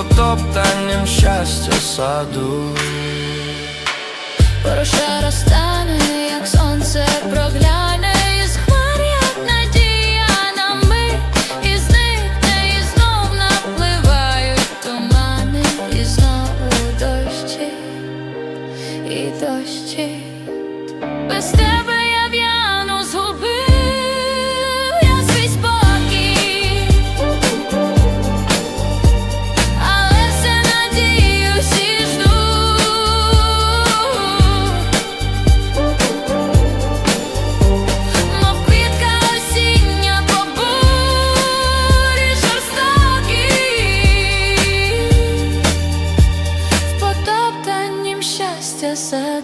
топтанням щастя саду. Пороша розтане, як сонце прогляне із хмар, як надія на мить і зникне, і знов напливають тумани, і знову дощі, і дощі. Без тебе just said